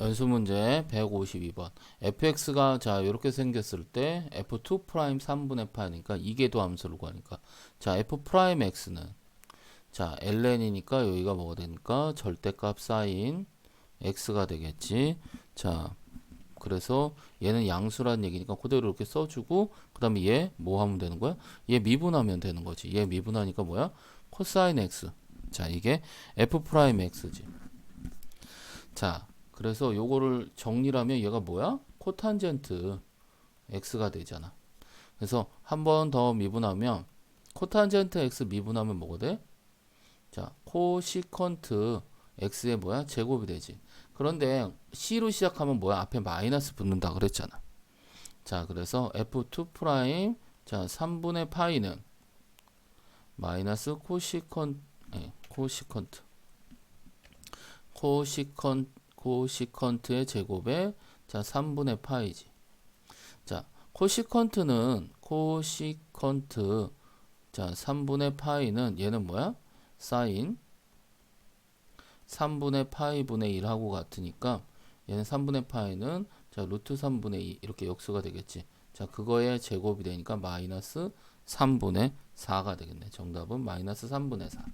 연수 문제 152번. fx가 자 이렇게 생겼을 때 f2 프라임 3분의 파니까 이계도 함수를 구하니까 자 f 프라임 x는 자 ln이니까 여기가 뭐가 되니까 절대값 사인 x가 되겠지. 자 그래서 얘는 양수란 얘기니까 그대로 이렇게 써주고 그 다음에 얘 뭐 하면 되는 거야? 얘 미분하면 되는 거지. 얘 미분하니까 뭐야? 코사인 x. 자 이게 f 프라임 x지. 자 그래서 요거를 정리를 하면 얘가 뭐야? 코탄젠트 x가 되잖아. 그래서 한 번 더 미분하면 코탄젠트 x 미분하면 뭐가 돼? 자, 코시컨트 x의 뭐야? 제곱이 되지. 그런데 c로 시작하면 뭐야? 앞에 마이너스 붙는다 그랬잖아. 자, 그래서 f2 프라임 자, 3분의 파이는 마이너스 코시컨 예, 코시컨트 코시컨 코시컨트의 제곱에 자 3분의 파이지. 자 코시컨트는 코시컨트 자 3분의 파이는 얘는 뭐야? 사인 3분의 파이 분의 1하고 같으니까 얘는 3분의 파이는 자 루트 3분의 2 이렇게 역수가 되겠지. 자 그거의 제곱이 되니까 마이너스 3분의 4가 되겠네. 정답은 마이너스 3분의 4.